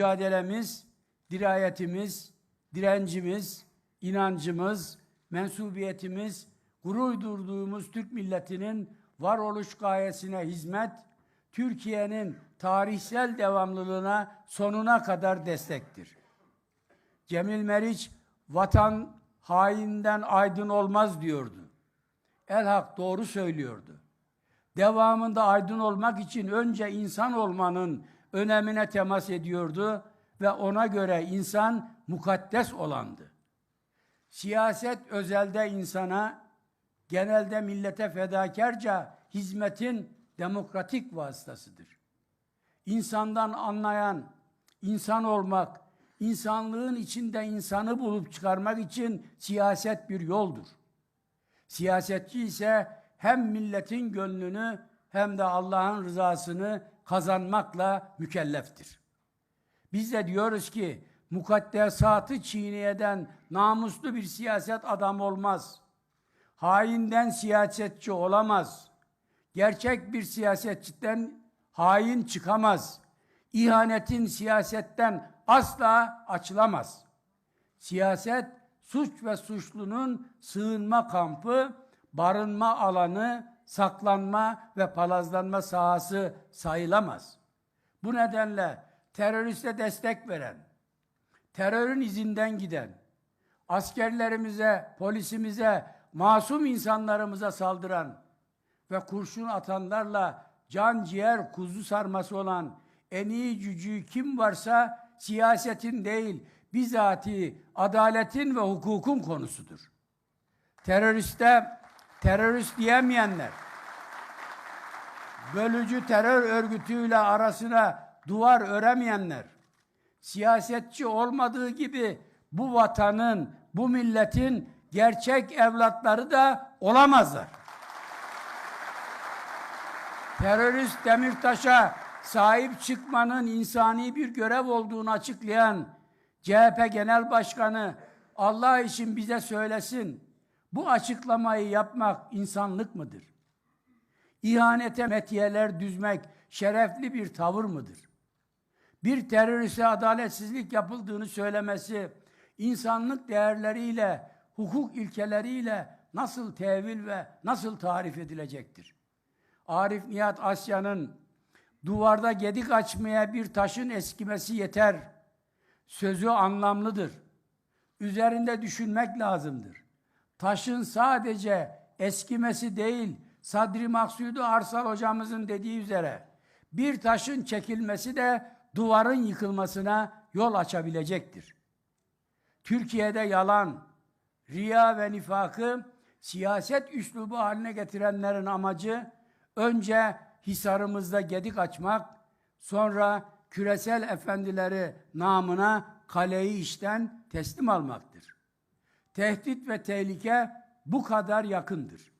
mücadelemiz, dirayetimiz, direncimiz, inancımız, mensubiyetimiz, gurur duyduğumuz Türk milletinin varoluş gayesine hizmet, Türkiye'nin tarihsel devamlılığına sonuna kadar destektir. Cemil Meriç, vatan hainden aydın olmaz diyordu. Elhak doğru söylüyordu. Devamında aydın olmak için önce insan olmanın önemine temas ediyordu ve ona göre insan mukaddes olandı. Siyaset özelde insana, genelde millete fedakarca hizmetin demokratik vasıtasıdır. İnsandan anlayan, insan olmak, insanlığın içinde insanı bulup çıkarmak için siyaset bir yoldur. Siyasetçi ise hem milletin gönlünü hem de Allah'ın rızasını kazanmakla mükelleftir. Biz de diyoruz ki mukaddesatı çiğneyeden namuslu bir siyaset adam olmaz. Hainden siyasetçi olamaz. Gerçek bir siyasetçiden hain çıkamaz. İhanetin siyasetten asla açılamaz. Siyaset suç ve suçlunun sığınma kampı, barınma alanı, saklanma ve palazlanma sahası sayılamaz. Bu nedenle teröriste destek veren, terörün izinden giden, askerlerimize, polisimize, masum insanlarımıza saldıran ve kurşun atanlarla can ciğer kuzu sarması olan en iyi cücüğü kim varsa siyasetin değil, bizatihi adaletin ve hukukun konusudur. Teröriste terörist diyemeyenler, bölücü terör örgütüyle arasına duvar öremeyenler, siyasetçi olmadığı gibi bu vatanın, bu milletin gerçek evlatları da olamazlar. Terörist Demirtaş'a sahip çıkmanın insani bir görev olduğunu açıklayan CHP Genel Başkanı Allah için bize söylesin. Bu açıklamayı yapmak insanlık mıdır? İhanete metiyeler düzmek şerefli bir tavır mıdır? Bir teröriste adaletsizlik yapıldığını söylemesi insanlık değerleriyle, hukuk ilkeleriyle nasıl tevil ve nasıl tarif edilecektir? Arif Nihat Asya'nın duvarda gedik açmaya bir taşın eskimesi yeter. Sözü anlamlıdır. Üzerinde düşünmek lazımdır. Taşın sadece eskimesi değil, Sadri Maksudu Arsal hocamızın dediği üzere bir taşın çekilmesi de duvarın yıkılmasına yol açabilecektir. Türkiye'de yalan, riya ve nifakı siyaset üslubu haline getirenlerin amacı önce Hisarımızda gedik açmak, sonra küresel efendileri namına kaleyi işten teslim almaktır. Tehdit ve tehlike bu kadar yakındır.